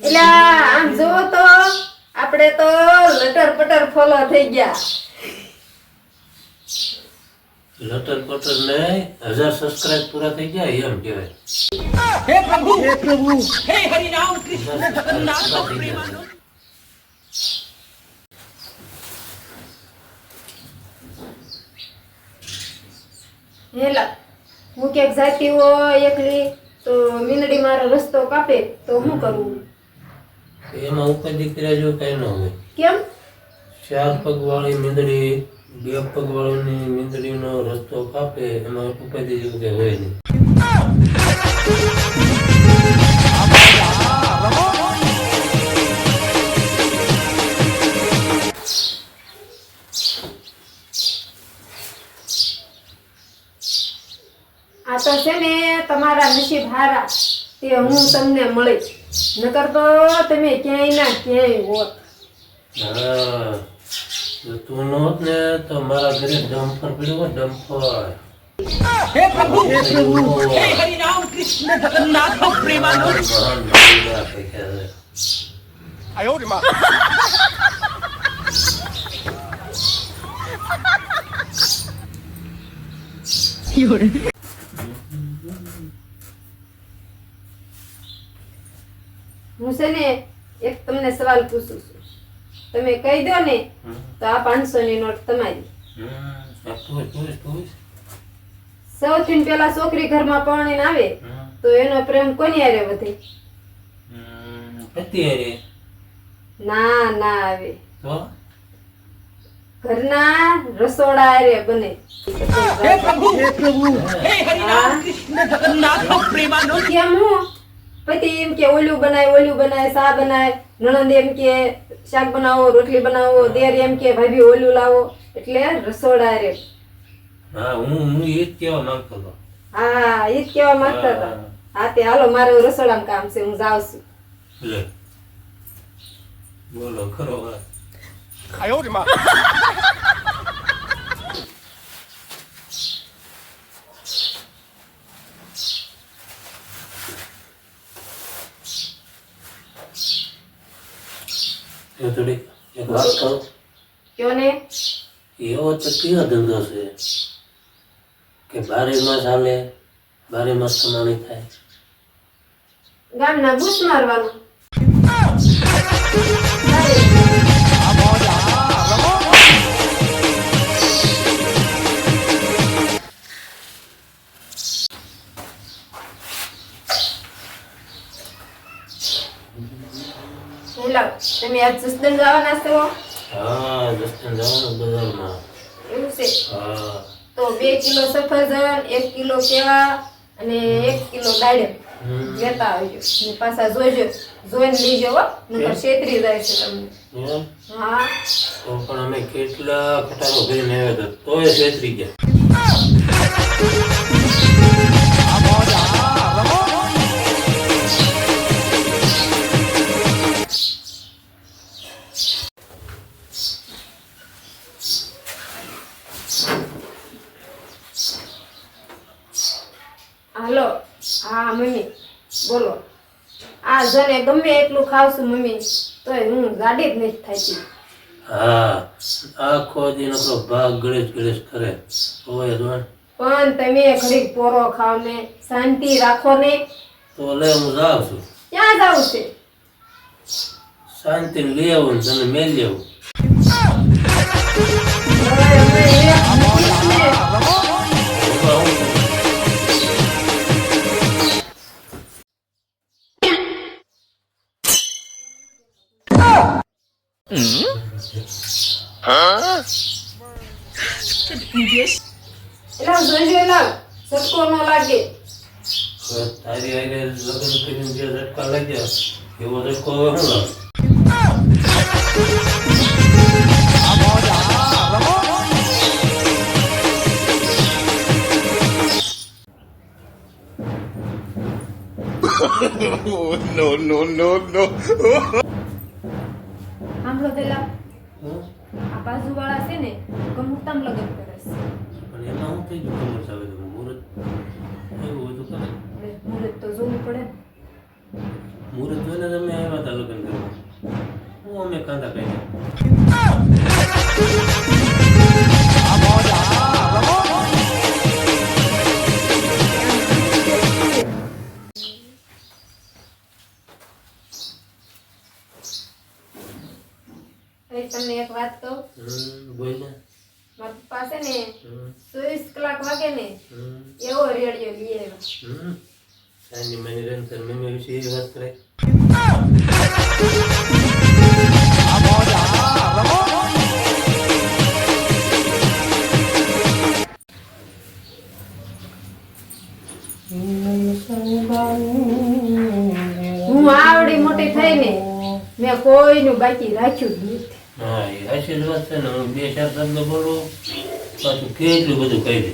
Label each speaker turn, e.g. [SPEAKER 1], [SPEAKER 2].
[SPEAKER 1] એટલે આમ જોવો તો આપણે તો લટર પટર ફોલો થઈ ગયા.
[SPEAKER 2] લટર પટર ને હજાર સબસ્ક્રાઇબ પૂરા થઈ ગયા એમ કહેવાય.
[SPEAKER 3] હે પ્રભુ! હે પ્રભુ! હે હરિ નામ
[SPEAKER 2] કૃષ્ણ જગન્નાથ પ્રેમાનો.
[SPEAKER 1] હેલા હું ક્યાંક જાતી હોય એકલી તો મીંદડી મારો રસ્તો કાપે તો શું કરવું
[SPEAKER 2] એમાં ઉપર દીકરા જો કઈ ન હોય.
[SPEAKER 1] કેમ?
[SPEAKER 2] ચાર પગ વાળી મીંદડી બે પગ વાળીની મીંદડીનો રસ્તો કાપે એમાં જેવું કઈ હોય નહીં.
[SPEAKER 1] આ તો છે ને તમારા નસીબ હારા. તે હું તમને મળી નકર તો તમે ક્યાંય ના ક્યાંય હોત.
[SPEAKER 2] હા તું નહોત ને તો મારા ઘરે ડમ્ફર પડ્યો હોય ડમ્ફર
[SPEAKER 3] હે પ્રભુ! હે પ્રભુ! હે
[SPEAKER 2] હરિ રામ કૃષ્ણ જગન્નાથ
[SPEAKER 4] પ્રેમાનંદ આયો રે માં. You're
[SPEAKER 1] હું છે ને એક તમને સવાલ પૂછું છું. તમે કહી દો ને તો આ પાંચસો ની નોટ તમારી. સૌથી પેલા છોકરી ઘરમાં પરણીને આવે તો એનો પ્રેમ કોની હારે વધે? ના ના આવે. ઘરના રસોડા હારે બને.
[SPEAKER 3] હે પ્રભુ હે પ્રભુ. હે. હરિ કૃષ્ણ જગન્નાથ પ્રેમાનો
[SPEAKER 1] કેમ હું? પતિ એમ કે ઓલું બનાય ઓલું બનાય શા બનાય નણંદ એમ કે શાક બનાવો રોટલી બનાવો દેર એમ કે ભાભી ઓલું લાવો. એટલે રસોડા રે.
[SPEAKER 2] હા હું હું એ જ કહેવા માંગતો હતો.
[SPEAKER 1] હા એ જ કહેવા માંગતો હતો. હા. તે હાલો મારે રસોડામાં કામ છે હું જાઉં છું.
[SPEAKER 2] લે. બોલો ખરો વાત.
[SPEAKER 4] 哎呦
[SPEAKER 2] એ થોડીક એક વાત કહું?
[SPEAKER 1] કયો ને
[SPEAKER 2] એવો તો કયો ધંધો છે કે બારે માસ હાલે બારે માસ કમાણી થાય?
[SPEAKER 1] ગામના બૂસ મારવાનું. હેલો તમે આજ જસદણ જવાના છો?
[SPEAKER 2] હા જવાનું બજારમાં.
[SPEAKER 1] એવું છે?
[SPEAKER 2] હા.
[SPEAKER 1] તો બે કિલો સફરજન એક કિલો કેળા અને એક કિલો દાડમ. લેતા આવજો. ને પાછા જોજો. જોઈને લીજો હો. નકર છેતરી જાય છે તમને. હા.
[SPEAKER 2] તો પણ અમે કેટલા ખટારો ભરીને આવ્યા હતા? તોય છેતરી ગયા.
[SPEAKER 1] મમ્મી. બોલો. આ જને ગમે એટલું ખાવશું મમ્મી તોય હું ગાડી જ નથી થતી
[SPEAKER 2] હા આખો દી નકરો ભાગ ગળેશ ગળેશ કરે. હોય તો
[SPEAKER 1] પણ તમે ઘડીક પોરો ખાવ ને શાંતિ રાખો ને.
[SPEAKER 2] તો લે હું જાઉં છું.
[SPEAKER 1] ક્યાં જાઉં છે?
[SPEAKER 2] શાંતિ લઈ આવું તને મેલી આવું
[SPEAKER 1] એલા જોજો એલા સટકો ન લાગે
[SPEAKER 2] તારી હારે લગ્ન કરીને જે ઝટકા લાગ્યા એવો ઝટકો હવે શું લાગે
[SPEAKER 4] no no no no!
[SPEAKER 1] સાંભળો પેલા
[SPEAKER 2] હું?
[SPEAKER 1] આ બાજુ બાજુવાળા છે ને કમુરતામ લગન કરે છે.
[SPEAKER 2] પણ એમાં હું થઈ ગયું કમુર સાહેબ તો મુહૂર્ત એવું હોય તો કરે. મુહૂર્ત
[SPEAKER 1] તો જોવું પડે
[SPEAKER 2] મુહૂર્ત જોઈને તમે આવ્યા હતા લગ્ન કરવા. હું અમે કાંદા કાઢ્યા.
[SPEAKER 1] વાત કહું?
[SPEAKER 2] બોલ ને.
[SPEAKER 1] મારા પપ્પા છે ને ચોવીસ કલાક વાગે ને એવો રેડિયો લઈ આવ્યા.
[SPEAKER 2] હમ. સાંજની મમ્મી વિશે એ વાત કરે
[SPEAKER 1] હું આવડી મોટી થઈ ને મેં કોઈનું બાકી રાખ્યું જ નથી.
[SPEAKER 2] હા આશીર્વાદ છે ને હું બે ચાર શબ્દ બોલું પાછું કેટલું બધું કહી દે